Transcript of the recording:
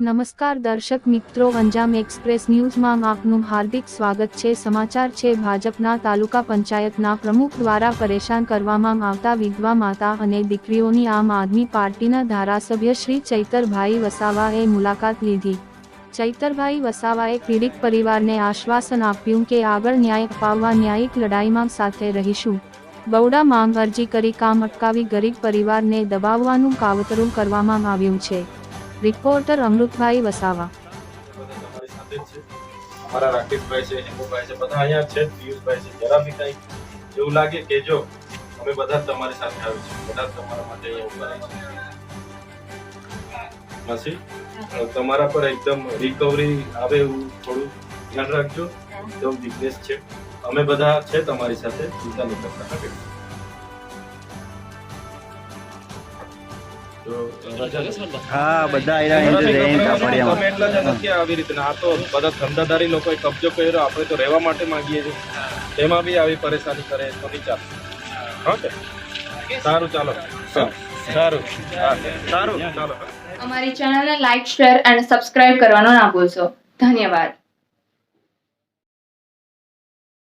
નમસ્કાર દર્શક મિત્રો, અંજામ એક્સપ્રેસ ન્યૂઝમાં આપનું હાર્દિક સ્વાગત છે. સમાચાર છે, ભાજપના તાલુકા પંચાયતના પ્રમુખ દ્વારા પરેશાન કરવામાં આવતા વિધવા માતા અને દીકરીઓની આમ આદમી પાર્ટીના ધારાસભ્ય શ્રી ચૈતરભાઈ વસાવાએ મુલાકાત લીધી. ચૈતરભાઈ વસાવાએ પીડિત પરિવારને આશ્વાસન આપ્યું કે આગળ ન્યાય અપાવવા ન્યાયિક લડાઈમાં સાથે રહીશું. બવડા માંગ અરજી કરી કામ અટકાવી ગરીબ પરિવારને દબાવવાનું કાવતરું કરવામાં આવ્યું છે. રિપોર્ટર અમૃતભાઈ વસાવા. અમારા રાકેશભાઈ છે, હેમુભાઈ છે, બધા અહીંયા છે, પિયુષભાઈ છે, જરા બી કંઈ એવું લાગે કે જો અમે બધા તમારી સાથે આવી છીએ, બધા તમારા માટે અહીંયા ઊભા રહી છે. તમારા પર એકદમ રિકવરી આવે એવું થોડું ધ્યાન રાખજો, એકદમ વીકનેસ છે. અમે બધા છે તમારી સાથે, ચિંતા નહીં કરતા હા બધા નથી આવી રીતના. આ તો બધા ધંધાદારી લોકોએ કબજો કર્યો. આપણે તો રહેવા માટે માંગીએ છીએ. તેમાં બી આવી પરેશાની કરે તો નહીં ચાલે ઓકે સારું ચાલો. સારું. સારું. ચાલો. અમારી ચેનલને લાઇક શેર અને સબસ્ક્રાઇબ કરવાનો ના ભૂલશો. ધન્યવાદ.